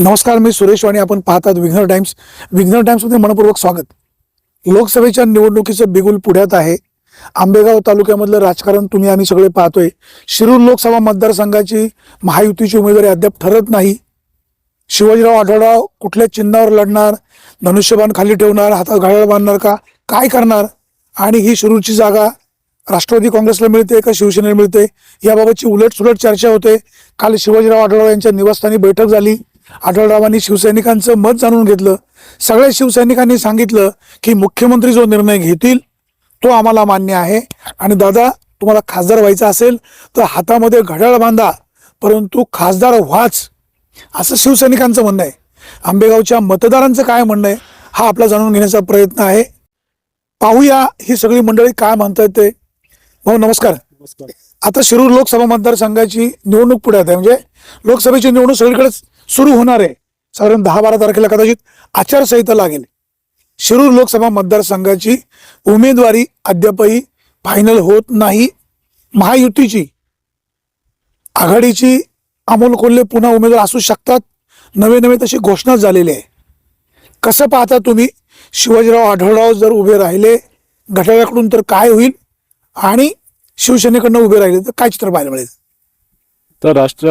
नमस्कार मी सुरेश वाणी. आपण पाहतात विघ्नर टाइम्स. विघ्नर टाइम्समध्ये मनपूर्वक स्वागत. लोकसभेच्या निवडणुकीचं बिगुल पुढ्यात आहे. आंबेगाव तालुक्यामधलं राजकारण तुम्ही आम्ही सगळे पाहतोय. शिरूर लोकसभा मतदारसंघाची महायुतीची उमेदवारी अद्याप ठरत नाही. शिवाजीराव आढळराव कुठल्या चिन्हावर लढणार? धनुष्यबाण खाली ठेवणार हातात घड्याळ बांधणार का? काय करणार? आणि ही शिरूरची जागा राष्ट्रवादी काँग्रेसला मिळते का शिवसेनेला मिळते? याबाबतची उलट सुलट चर्चा होते. काल शिवाजीराव आढळराव यांच्या निवासस्थानी बैठक झाली. आढळरावांनी शिवसैनिकांचं मत जाणून घेतलं. सगळ्या शिवसैनिकांनी सांगितलं की मुख्यमंत्री जो निर्णय घेतील तो आम्हाला मान्य आहे. आणि दादा तुम्हाला खासदार व्हायचं असेल तर हातामध्ये घड्याळ बांधा परंतु खासदार व्हाच असं शिवसैनिकांचं म्हणणं आहे. आंबेगावच्या मतदारांचं काय म्हणणं आहे हा आपला जाणून घेण्याचा प्रयत्न आहे. पाहूया ही सगळी मंडळी काय म्हणतायत ते. भाऊ नमस्कार. आता शिरूर लोकसभा मतदारसंघाची निवडणूक पुढे आहे. म्हणजे लोकसभेची निवडणूक सगळीकडेच सुरू होणार आहे. साधारण दहा बारा तारखेला कदाचित आचारसंहिता लागेल. शिरूर लोकसभा मतदारसंघाची उमेदवारी अद्यापही फायनल होत नाही. महायुतीची आघाडीची अमोल कोल्हे पुन्हा उमेदवार असू शकतात. नवे नवे तशी घोषणा झालेली आहे. कसं पाहता तुम्ही? शिवाजीराव आढळराव जर उभे राहिले घटकाकडून तर काय होईल? आणि शिवसेनेकडनं उभे राहिले तर काय चित्र पाहायला मिळेल? तर राष्ट्र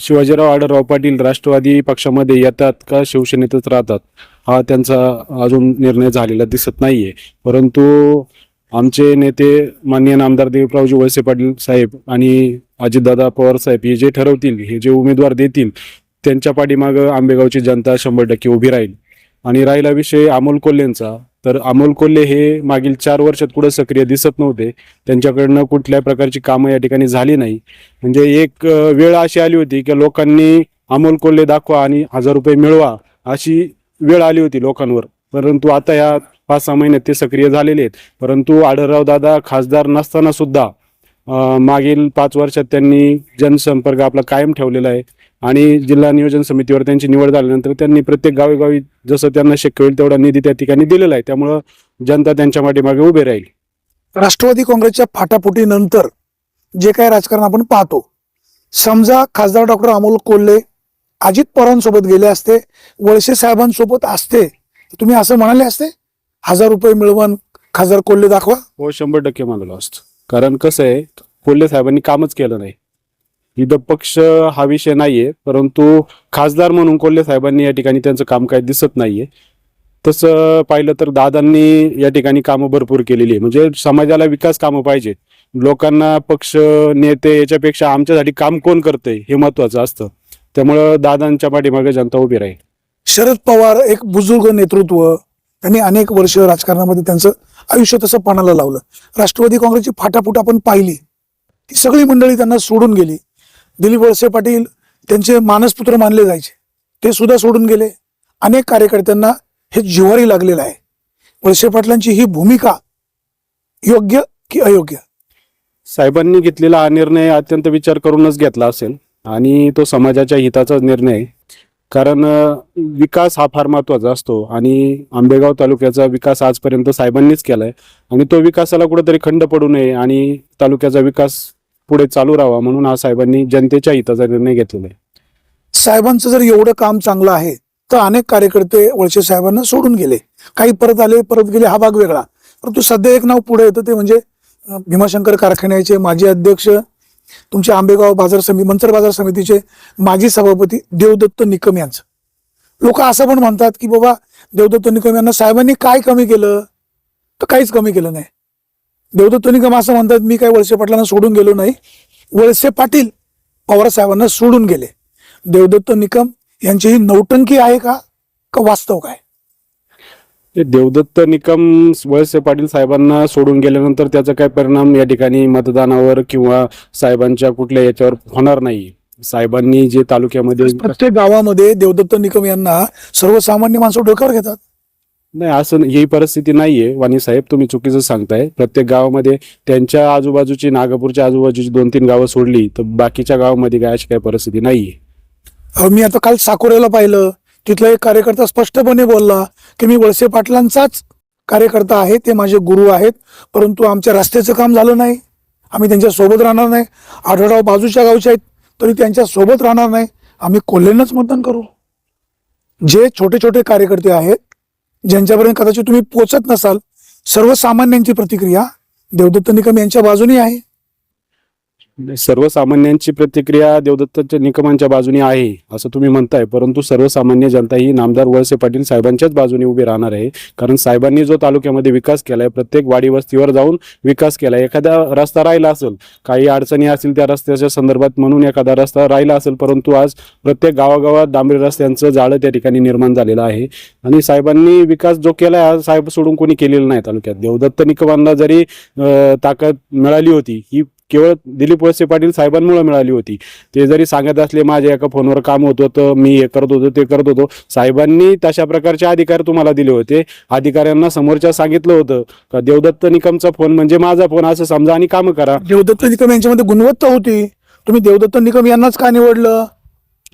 शिवाजीराव आढळराव पाटील राष्ट्रवादी पक्षामध्ये येतात का? शिवसेनेतच राहतात. हा त्यांचा अजून निर्णय झालेला दिसत नाहीये. परंतु आमचे नेते माननीय नामदार देवरावजी वळसे पाटील साहेब आणि अजितदादा पवार साहेब हे जे ठरवतील हे जे उमेदवार देतील त्यांच्या पाठीमागं आंबेगावची जनता शंभर टक्के उभी राहील. आणि राहिला विषय अमोल कोल्हेंचा. तर अमोल कोल्हे हे मागील चार वर्षात कुठं सक्रिय दिसत नव्हते. त्यांच्याकडनं कुठल्याही प्रकारची कामं या ठिकाणी झाली नाही. म्हणजे एक वेळ अशी आली होती की लोकांनी अमोल कोल्हे दाखवा आणि हजार रुपये मिळवा अशी वेळ आली होती लोकांवर. परंतु आता या पाच सहा महिन्यात ते सक्रिय झालेले आहेत. परंतु आढळराव दादा खासदार नसताना सुद्धा मागील पाच वर्षात त्यांनी जनसंपर्क आपला कायम ठेवलेला आहे. आणि जिल्हा नियोजन समितीवर त्यांची निवड झाल्यानंतर त्यांनी प्रत्येक गावी जसं त्यांना शक्य होईल तेवढा निधी त्या ठिकाणी दिलेला आहे. त्यामुळं जनता त्यांच्या पाठीमागे उभे राहील. राष्ट्रवादी काँग्रेसच्या फाटाफुटीनंतर जे काही राजकारण आपण पाहतो समजा खासदार डॉक्टर अमोल कोल्हे अजित पवारांसोबत गेले असते वळसे साहेबांसोबत असते तुम्ही असं म्हणाले असते हजार रुपये मिळवून खासदार कोल्हे दाखवा? हो शंभर टक्के मानलो असतो. कारण कसं आहे कोल्हे साहेबांनी कामच केलं नाही. इथं पक्ष हा विषय नाहीये परंतु खासदार म्हणून कोल्हे साहेबांनी या ठिकाणी त्यांचं काम काही दिसत नाहीये. तसं पाहिलं तर दादांनी या ठिकाणी कामं भरपूर केलेली आहे. म्हणजे समाजाला विकास कामं पाहिजे. लोकांना पक्ष नेते याच्यापेक्षा आमच्यासाठी काम कोण करतंय हे महत्वाचं असतं. त्यामुळं दादांच्या पाठीमागे जनता उभी राहील. शरद पवार एक बुजुर्ग नेतृत्व त्यांनी अनेक वर्ष राजकारणामध्ये त्यांचं आयुष्य तसं पाण्याला लावलं. राष्ट्रवादी काँग्रेसची फाटाफूट आपण पाहिली. ती सगळी मंडळी त्यांना सोडून गेली. दिलीप वळसे पाटील त्यांचे मानसपुत्र मानले जायचे. ते सुद्धा सोडून गेले. अनेक कार्यकर्त्यांना हे जिव्हारी लागलेलं आहे. वळसे पाटलांची ही भूमिका योग्य की अयोग्य? साहेबांनी घेतलेला हा निर्णय अत्यंत विचार करूनच घेतला असेल. आणि तो समाजाच्या हिताचाच निर्णय कारण विकास हा फार महत्त्वाचा असतो. आणि आंबेगाव तालुक्याचा विकास आजपर्यंत साहेबांनीच केलाय. आणि तो विकासाला कुठेतरी खंड पडू नये आणि तालुक्याचा विकास पुढे चालू राहावा म्हणून हा साहेबांनी जनतेच्या हिताचा निर्णय घेतलेला आहे. साहेबांचं जर एवढं काम चांगलं आहे तर अनेक कार्यकर्ते वळसे साहेबांना सोडून गेले. काही परत आले परत गेले हा भाग वेगळा. परंतु सध्या एक नाव पुढे येतं ते म्हणजे भीमाशंकर कारखान्याचे माजी अध्यक्ष तुमचे आंबेगाव बाजार समिती मंचर बाजार समितीचे माजी सभापती देवदत्त निकम यांचं. लोक असं पण म्हणतात की बाबा देवदत्त निकम यांना साहेबांनी काय कमी केलं? तर काहीच कमी केलं नाही. देवदत्त निकम असं म्हणतात मी काय वळसे पाटलांना सोडून गेलो नाही. वळसे पाटील पवार साहेबांना सोडून गेले. देवदत्त निकम यांची ही नौटंकी आहे का? का वास्तव काय? ते देवदत्त निकम वळसे पाटील साहेबांना सोडून गेल्यानंतर त्याचा काय परिणाम या ठिकाणी मतदानावर किंवा साहेबांच्या कुठल्या याच्यावर होणार नाही. साहेबांनी जे तालुक्यामध्ये प्रत्येक गावामध्ये देवदत्त निकम यांना सर्वसामान्य माणसं डोक्यावर घेतात. नाही असं ही परिस्थिती नाहीये. वाणी साहेब तुम्ही चुकीचं सांगताय. प्रत्येक गावामध्ये त्यांच्या आजूबाजूची नागपूरच्या आजूबाजूची दोन तीन गावं सोडली तर बाकीच्या गावामध्ये काय अशी काही परिस्थिती नाहीये. अहो, मी आता काल साकोऱ्याला पाहिलं. तिथला एक कार्यकर्ता स्पष्टपणे बोलला की मी वळसे पाटलांचाच कार्यकर्ता आहे ते माझे गुरु आहेत परंतु आमच्या रस्त्याचं काम झालं नाही. आम्ही त्यांच्यासोबत राहणार नाही. आढळराव बाजूच्या गावचे आहेत तरी त्यांच्यासोबत राहणार नाही. आम्ही कोल्हेंनाच मतदान करू. जे छोटे छोटे कार्यकर्ते आहेत ज्यांच्यापर्यंत कदाचित तुम्ही पोचत नसाल सर्वसामान्यांची प्रतिक्रिया देवदत्त निकम यांच्या बाजूने आहे. म्हणजे सर्वसामान्यांची प्रतिक्रिया देवदत्ताच्या निकमांच्या बाजूने आहे असं तुम्ही म्हणताय. परंतु सर्वसामान्य जनता ही नामदार वळसे पाटील साहेबांच्याच बाजूने उभी राहणार आहे. कारण साहेबांनी जो तालुक्यामध्ये विकास केलाय प्रत्येक वाडी वस्तीवर जाऊन विकास केलाय. एखादा रस्ता राहिला असेल काही अडचणी असतील त्या रस्त्याच्या संदर्भात म्हणून एखादा रस्ता राहिला असेल परंतु आज प्रत्येक गावागावात डांबरी रस्त्यांचं जाळं त्या ठिकाणी निर्माण झालेलं आहे. आणि साहेबांनी विकास जो केलाय आज साहेब सोडून कोणी केलेला नाही तालुक्यात. देवदत्त निकमांना जरी ताकद मिळाली होती ही केवळ दिलीप वळसे पाटील साहेबांमुळे मिळाली होती. ते जरी सांगत असले माझ्या एका फोनवर काम होत होतं मी हे करत होतो ते करत होतो. साहेबांनी तशा प्रकारचे अधिकार तुम्हाला दिले होते. अधिकाऱ्यांना समोरच्या सांगितलं होतं का देवदत्त निकमचा फोन म्हणजे माझा फोन असं समजा आणि कामं करा. देवदत्त निकम यांच्यामध्ये गुणवत्ता होती. तुम्ही देवदत्त निकम यांनाच का निवडलं?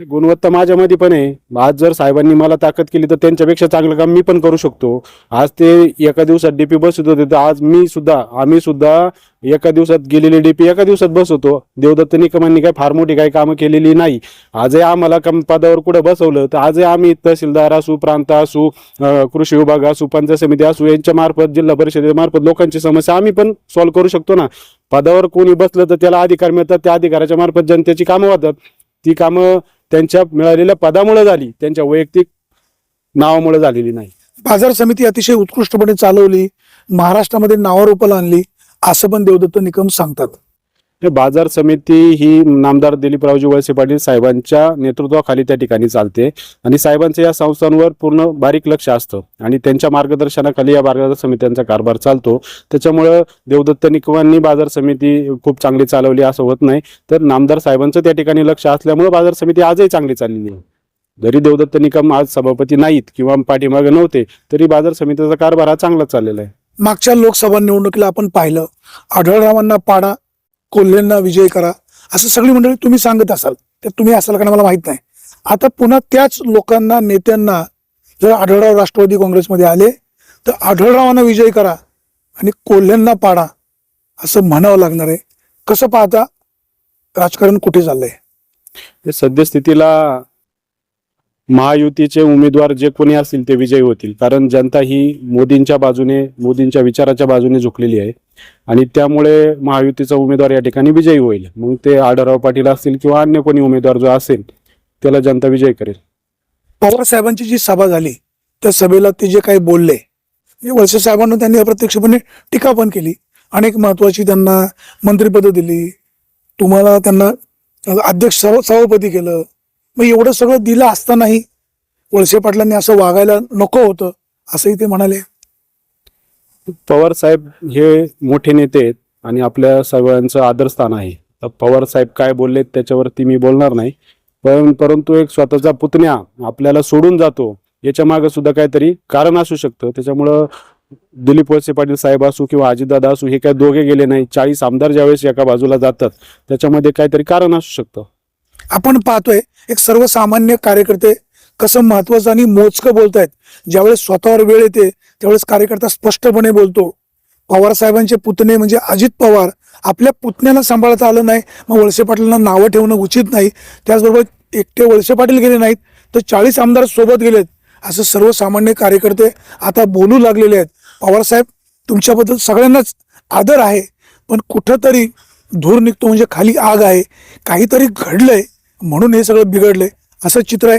गुणवत्ता माझ्यामध्ये पण आहे. आज जर साहेबांनी मला ताकद केली तर त्यांच्यापेक्षा चांगलं काम मी पण करू शकतो. आज ते एका दिवसात डीपी बसत होते तर आज मी सुद्धा आम्ही सुद्धा एका दिवसात गेलेले डीपी एका दिवसात बसवतो. देवदत्त निकमांनी काय फार मोठी काही कामं केलेली नाही. आजही आम्हाला कम पदावर कुठं बसवलं तर आजही आम्ही तहसीलदार असू प्रांत असू कृषी विभाग असू पंचायत समिती असू यांच्या मार्फत जिल्हा परिषदेमार्फत लोकांची समस्या आम्ही पण सॉल्व्ह करू शकतो ना. पदावर कोणी बसलं तर त्याला अधिकार मिळतात त्या अधिकाराच्या मार्फत जनतेची कामं होतात. ती कामं त्यांच्या मिळालेल्या पदामुळे झाली. त्यांच्या वैयक्तिक नावामुळे झालेली नाही. बाजार समिती अतिशय उत्कृष्टपणे चालवली. महाराष्ट्रामध्ये नावारूपाला आणली. असं पण देवदत्त निकम सांगतात. बाजार समिती ही नामदार दिलीपरावजी वळसे पाटील साहेबांच्या नेतृत्वाखाली त्या ठिकाणी चालते. आणि साहेबांचं या संस्थांवर पूर्ण बारीक लक्ष असतं. आणि त्यांच्या मार्गदर्शनाखाली या बाजार समित्यांचा कारभार चालतो. त्याच्यामुळं देवदत्त निकमांनी बाजार समिती खूप चांगली चालवली असं होत नाही. तर नामदार साहेबांचं त्या ठिकाणी लक्ष असल्यामुळे बाजार समिती आजही चांगली चाललेली आहे. जरी देवदत्त निकम आज सभापती नाहीत किंवा पाठीमागे नव्हते तरी बाजार समितीचा कारभार हा चांगलाच चाललेला आहे. मागच्या लोकसभा निवडणुकीला आपण पाहिलं. आढळरावांना पाडा कोल्हेंना विजय करा. असं सगळी मंडळी तुम्ही सांगत असाल. तर तुम्ही असाल कारण मला माहीत नाही. आता पुन्हा त्याच लोकांना नेत्यांना जर आढळराव राष्ट्रवादी काँग्रेसमध्ये आले तर आढळरावांना विजय करा आणि कोल्ह्यांना पाडा असं म्हणावं लागणार आहे. कसं पाहता? राजकारण कुठे चाललंय? सद्यस्थितीला महायुतीचे उमेदवार जे कोणी असतील ते विजयी होतील. कारण जनता ही मोदींच्या बाजूने मोदींच्या विचाराच्या बाजूने झुकलेली आहे. आणि त्यामुळे महायुतीचा उमेदवार या ठिकाणी विजयी होईल. मग ते आढळराव पाटील असतील किंवा अन्य कोणी उमेदवार जो असेल त्याला जनता विजय करेल. पवार साहेबांची जी सभा झाली त्या सभेला ते जे काही बोलले म्हणजे वळसे साहेबांना त्यांनी अप्रत्यक्षपणे टीका पण केली. अनेक महत्वाची त्यांना मंत्रिपदं दिली. तुम्हाला त्यांना अध्यक्ष सभापती केलं. मग एवढं सगळं दिलं असतानाही वळसे पाटलांनी असं वागायला नको होतं असंही ते म्हणाले. पवार साहेब हे मोठे नेते आहेत आणि आपल्या सगळ्यांचं आदरस्थान आहे. तर पवार साहेब काय बोललेत त्याच्यावरती मी बोलणार नाही. पण परंतु एक स्वतःचा पुतण्या आपल्याला सोडून जातो याच्या मागे सुद्धा काहीतरी कारण असू शकतं. त्याच्यामुळं दिलीप वळसे पाटील साहेब असू किंवा अजितदादा असू हे काय दोघे गेले नाही. चाळीस आमदार ज्यावेळेस एका बाजूला जातात त्याच्यामध्ये काहीतरी कारण असू शकतं. आपण पाहतोय एक सर्वसामान्य कार्यकर्ते कसं महत्वाचं आणि मोजकं बोलतायत. ज्यावेळेस स्वतःवर वेळ येते त्यावेळेस कार्यकर्ता स्पष्टपणे बोलतो पवार साहेबांचे पुतणे म्हणजे अजित पवार आपल्या पुतण्याला सांभाळता आलं नाही मग वळसे पाटलांना नावं ठेवणं उचित नाही. त्याचबरोबर एकटे वळसे पाटील गेले नाहीत तर चाळीस आमदार सोबत गेलेत असं सर्वसामान्य कार्यकर्ते आता बोलू लागलेले आहेत. पवारसाहेब तुमच्याबद्दल सगळ्यांनाच आदर आहे पण कुठंतरी धूर निघतो म्हणजे खाली आग आहे काहीतरी घडलंय म्हणून हे सगळं बिघडलंय असं चित्र आहे.